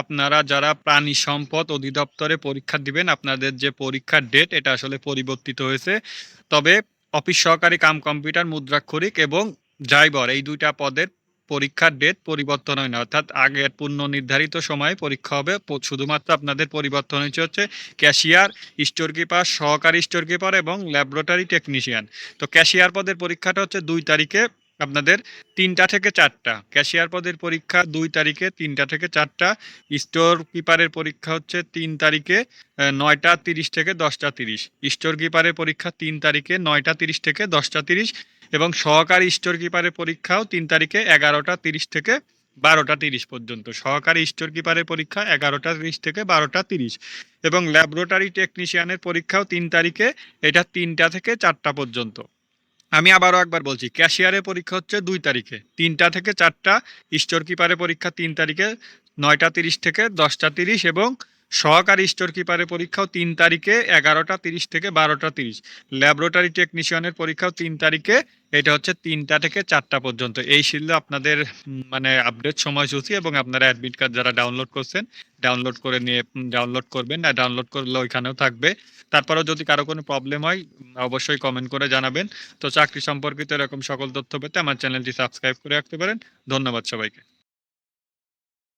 আপনারা যারা প্রাণী সম্পদ অধিদপ্তরে পরীক্ষা দিবেন, আপনাদের যে পরীক্ষার ডেট এটা আসলে পরিবর্তিত হয়েছে। তবে অফিস সহকারী কাম কম্পিউটার, মুদ্রাক্ষরিক এবং ড্রাইভার, এই দুইটা পদের পরীক্ষার ডেট পরিবর্তন হয় না। অর্থাৎ আগের পূর্ণ নির্ধারিত সময়ে পরীক্ষা হবে। শুধুমাত্র আপনাদের পরিবর্তন হয়েছে হচ্ছে ক্যাশিয়ার, স্টোর কিপার, সহকারী স্টোর কিপার এবং ল্যাবরেটরি টেকনিশিয়ান। তো ক্যাশিয়ার পদের পরীক্ষাটা হচ্ছে দুই তারিখে আপনাদের তিনটা থেকে চারটা। ক্যাশিয়ার পদের পরীক্ষা দুই তারিখে তিনটা থেকে চারটা। স্টোর কিপারের পরীক্ষা হচ্ছে তিন তারিখে নয়টা তিরিশ থেকে দশটা তিরিশ। স্টোর কিপারের পরীক্ষা তিন তারিখে, নয়টা তিরিশ থেকে দশটা তিরিশ। এবং সহকারী স্টোর কিপারের পরীক্ষাও তিন তারিখে এগারোটা তিরিশ থেকে বারোটা তিরিশ পর্যন্ত। সহকারী স্টোর কিপারের পরীক্ষা এগারোটা তিরিশ থেকে বারোটা তিরিশ। এবং ল্যাবরেটরি টেকনিশিয়ানের পরীক্ষাও তিন তারিখে, এটা তিনটা থেকে চারটা পর্যন্ত। আমি আবারও একবার বলছি, ক্যাশিয়ারের পরীক্ষা হচ্ছে দুই তারিখে, তিনটা থেকে চারটা স্টোর কিপারের পরীক্ষা তিন তারিখে, নয়টা তিরিশ থেকে দশটা তিরিশ এবং সহকারী স্টোর কিপারের পরীক্ষাও তিন তারিখে এগারোটা তিরিশ থেকে বারোটা তিরিশ। ল্যাবরেটরি টেকনিশিয়ানের পরীক্ষাও তিন তারিখে, এটা হচ্ছে তিনটা থেকে চারটা পর্যন্ত। এই ছিল আপনাদের মানে আপডেট সময়সূচি এবং আপনারা অ্যাডমিট কার্ড যারা ডাউনলোড করছেন ডাউনলোড করে নিয়ে ডাউনলোড করবেন না ডাউনলোড করলে ওইখানেও থাকবে। তারপরেও যদি কারও কোনো প্রবলেম হয়, অবশ্যই কমেন্ট করে জানাবেন। তো চাকরি সম্পর্কিত এরকম সকল তথ্য পেতে আমার চ্যানেলটি সাবস্ক্রাইব করে রাখতে পারেন। ধন্যবাদ সবাইকে।